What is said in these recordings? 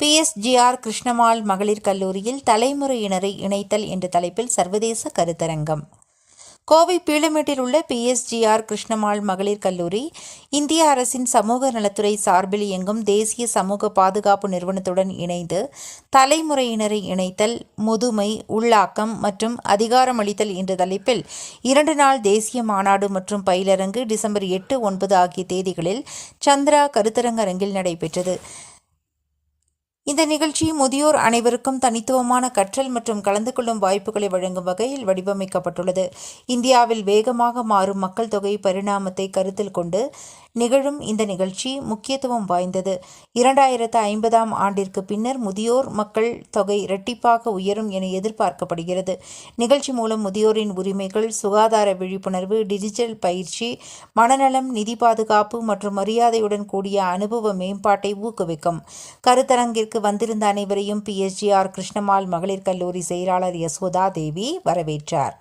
PSGR Krishnammal மகளிர் கல்லூரியில் தலைமுறையினரை இணைத்தல் என்ற தலைப்பில் சர்வதேச கருத்தரங்கம். கோவை பீளமேட்டில் உள்ள பிஎஸ்ஜிஆர் கிருஷ்ணமால் மகளிர் கல்லூரி இந்திய அரசின் சமூக நலத்துறை சார்பில் இயங்கும் தேசிய சமூக பாதுகாப்பு நிறுவனத்துடன் இணைந்து தலைமுறையினரை இணைத்தல் முதுமை உள்ளாக்கம் மற்றும் அதிகாரமளித்தல் என்ற தலைப்பில் இரண்டு நாள் தேசிய மாநாடு மற்றும் பயிலரங்கு டிசம்பர் எட்டு ஒன்பது ஆகிய தேதிகளில் சந்திரா கருத்தரங்கரங்கில் நடைபெற்றது. இந்த நிகழ்ச்சி முதியோர் அனைவருக்கும் தனித்துவமான கற்றல் மற்றும் கலந்து கொள்ளும் வாய்ப்புகளை வழங்கும் வகையில் வடிவமைக்கப்பட்டுள்ளது. இந்தியாவில் வேகமாக மாறும் மக்கள் தொகை பரிணாமத்தை கருத்தில் கொண்டு நிகழும் இந்த நிகழ்ச்சி முக்கியத்துவம் வாய்ந்தது. இரண்டாயிரத்து ஐம்பதாம் ஆண்டிற்கு பின்னர் முதியோர் மக்கள் தொகை இரட்டிப்பாக உயரும் என எதிர்பார்க்கப்படுகிறது. நிகழ்ச்சி மூலம் முதியோரின் உரிமைகள் சுகாதார விழிப்புணர்வு டிஜிட்டல் பயிற்சி மனநலம் நிதி பாதுகாப்பு மற்றும் மரியாதையுடன் கூடிய அனுபவ மேம்பாட்டை ஊக்குவிக்கும். கருத்தரங்கிற்கு வந்திருந்த அனைவரையும் பிஎஸ்ஜிஆர் கிருஷ்ணமால் மகளிர் கல்லூரி செயலாளர் யசோதா தேவி வரவேற்றார்.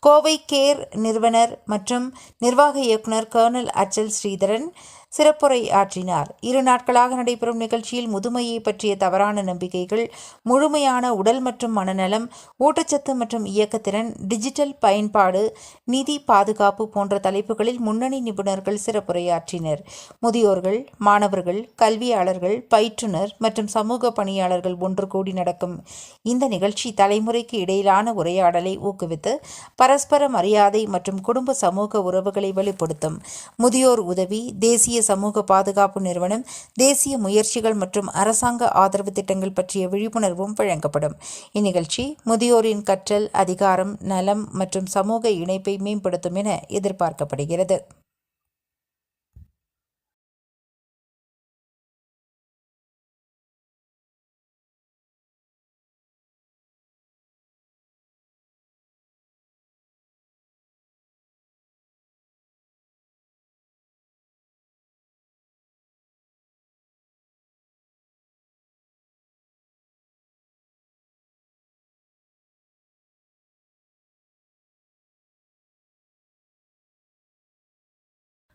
கோவை கேர் நிறுவனர் மற்றும் நிர்வாக இயக்குனர் கர்னல் அச்சல் ஸ்ரீதரன் சிறப்புரை ஆற்றினார். இரு நாட்களாக நடைபெறும் நிகழ்ச்சியில் முதுமையை பற்றிய தவறான நம்பிக்கைகள் முழுமையான உடல் மற்றும் மனநலம் ஊட்டச்சத்து மற்றும் இயக்கத்திறன் டிஜிட்டல் பயன்பாடு நிதி பாதுகாப்பு போன்ற தலைப்புகளில் முன்னணி நிபுணர்கள் சிறப்புரையாற்றினர் முதியோர்கள் மாணவர்கள் கல்வியாளர்கள் பயிற்றுனர் மற்றும் சமூக பணியாளர்கள் ஒன்று கூடி நடக்கும் இந்த நிகழ்ச்சி தலைமுறைக்கு இடையிலான உரையாடலை ஊக்குவித்து பரஸ்பர மரியாதை மற்றும் குடும்ப சமூக உறவுகளை வலுப்படுத்தும் முதியோர் உதவி தேசிய சமூக பாதுகாப்பு நிறுவனம் தேசிய முயற்சிகள் மற்றும் அரசாங்க ஆதரவு திட்டங்கள் பற்றிய விழிப்புணர்வும் வழங்கப்படும். இந்நிகழ்ச்சி முதியோரின் கற்றல் அதிகாரம் நலம் மற்றும் சமூக இணைப்பை மேம்படுத்தும் என எதிர்பார்க்கப்படுகிறது.